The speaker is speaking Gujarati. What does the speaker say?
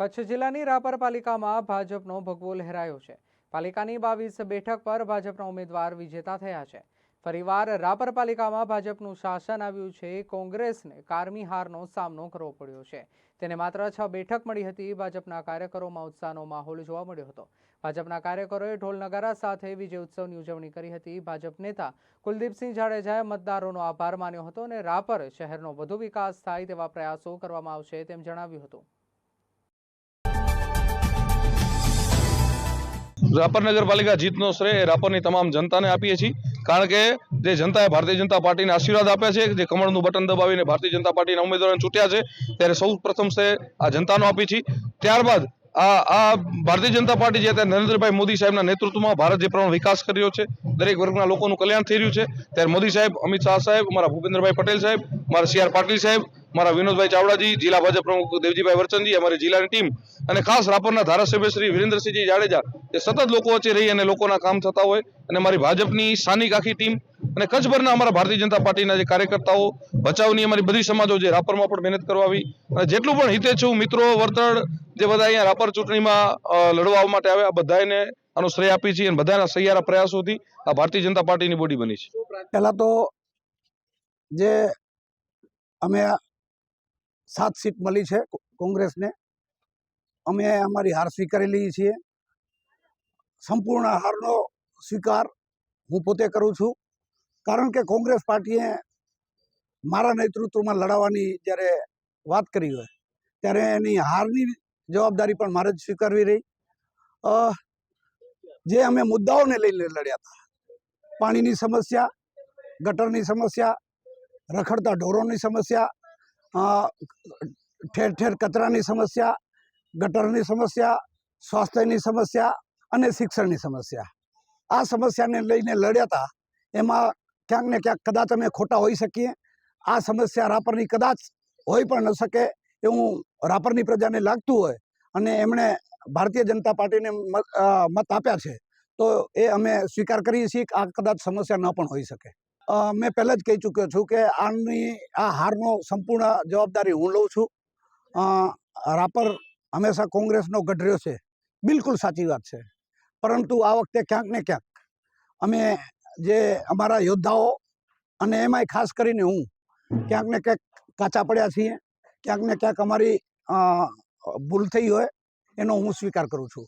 કચ્છ જિલ્લાની રાપર પાલિકામાં ભાજપનો ભગવો લહેરાયો છે. પાલિકાની બાવીસ બેઠક પર ભાજપના ઉમેદવાર વિજેતા થયા છે. ફરીવાર રાપર પાલિકામાં ભાજપનું શાસન આવ્યું છે, કોંગ્રેસને કારમી હારનો સામનો કરવો પડ્યો છે. તેને માત્ર છ બેઠક મળી હતી, ભાજપના કાર્યકરોમાં ઉત્સાહનો માહોલ જોવા મળ્યો હતો. ભાજપના કાર્યકરોએ ઢોલ નગારા સાથે વિજય ઉત્સવની ઉજવણી કરી હતી. ભાજપ નેતા કુલદીપસિંહ જાડેજાએ મતદારોનો આભાર માન્યો હતો અને રાપર શહેરનો વધુ વિકાસ થાય તેવા પ્રયાસો કરવામાં આવશે તેમ જણાવ્યું હતું. રાપર નગરપાલિકા જીતનો શ્રેય રાપરની તમામ જનતાને આપીએ છીએ. કારણ કે જે જનતાએ ભારતીય જનતા પાર્ટીને આશીર્વાદ આપ્યા છે, જે કમળનું બટન દબાવીને ભારતીય જનતા પાર્ટીના ઉમેદવારોને ચૂંટ્યા છે, ત્યારે સૌ પ્રથમ શ્રેય આ જનતાનો આપી છીએ. ત્યારબાદ આ આ ભારતીય જનતા પાર્ટી જે અત્યારે નરેન્દ્રભાઈ મોદી સાહેબના નેતૃત્વમાં ભારત જે પ્રમાણે વિકાસ કરી રહ્યો છે, દરેક વર્ગના લોકોનું કલ્યાણ થઈ રહ્યું છે. ત્યારે મોદી સાહેબ, અમિત શાહ સાહેબ મારા ભૂપેન્દ્રભાઈ પટેલ સાહેબ મારા સી આર પાટીલ સાહેબ મારા વિનોદભાઈ ચાવડાજી, જિલ્લા ભાજપ પ્રમુખ દેવજીભાઈ વરચંદજી, અમારી જિલ્લાની ટીમ અને ખાસ રાપરના ધારાસભ્ય શ્રી વિરેન્દ્રસિંહજી જાડેજા એ સતત લોકો વચ્ચે રહી અને લોકોના કામ થતા હોય અને મારી ભાજપની સ્થાનિક આખી ટીમ અને કચ્છભરના અમારા ભારતીય જનતા પાર્ટીના જે કાર્યકર્તાઓ ભચાઉની અમારી બધી સમાજો જે રાપરમાં પણ મહેનત કરવા આવી. અને જેટલું પણ હિતેચ્છુ મિત્રો વર્તળ જે બધા અહીંયા રાપર ચૂંટણીમાં લડવા માટે આવ્યા બધાને આનો શ્રેય આપી છે અને બધાના સહિયારા પ્રયાસોથી આ ભારતીય જનતા પાર્ટીની બોડી બની છે. પહેલાં તો જે અમે સાત સીટ મળી છે કોંગ્રેસને, અમે અમારી હાર સ્વીકારેલી છીએ. સંપૂર્ણ હારનો સ્વીકાર હું પોતે કરું છું. કારણ કે કોંગ્રેસ પાર્ટીએ મારા નેતૃત્વમાં લડાવવાની જ્યારે વાત કરી હોય, ત્યારે એની હારની જવાબદારી પણ મારે જ સ્વીકારવી રહી. જે અમે મુદ્દાઓને લઈને લડ્યા હતા, પાણીની સમસ્યા, ગટરની સમસ્યા, રખડતા ઢોરોની સમસ્યા ઠેર ઠેર કચરાની સમસ્યા, ગટરની સમસ્યા, સ્વાસ્થ્યની સમસ્યા અને શિક્ષણની સમસ્યા. આ સમસ્યાને લઈને લડ્યા હતા, એમાં ક્યાંક ને ક્યાંક કદાચ અમે ખોટા હોઈ શકીએ. આ સમસ્યા રાપરની કદાચ હોઈ પણ ન શકે એવું રાપરની પ્રજાને લાગતું હોય અને એમણે ભારતીય જનતા પાર્ટીને મત આપ્યા છે, તો એ અમે સ્વીકાર કરીએ છીએ કે આ કદાચ સમસ્યા ન પણ હોઈ શકે. મેં પહેલાં જ કહી ચૂક્યો છું કે આની, આ હારનો સંપૂર્ણ જવાબદારી હું લઉં છું. રાપર હંમેશા કોંગ્રેસનો ગઢર્યો છે. બિલકુલ સાચી વાત છે. પરંતુ આ વખતે ક્યાંક ને ક્યાંક અમે જે અમારા યોદ્ધાઓ અને એમાંય ખાસ કરીને હું, ક્યાંક ને ક્યાંક કાચા પડ્યા છીએ, ક્યાંક ને ક્યાંક અમારી ભૂલ થઈ હોય, એનો હું સ્વીકાર કરું છું.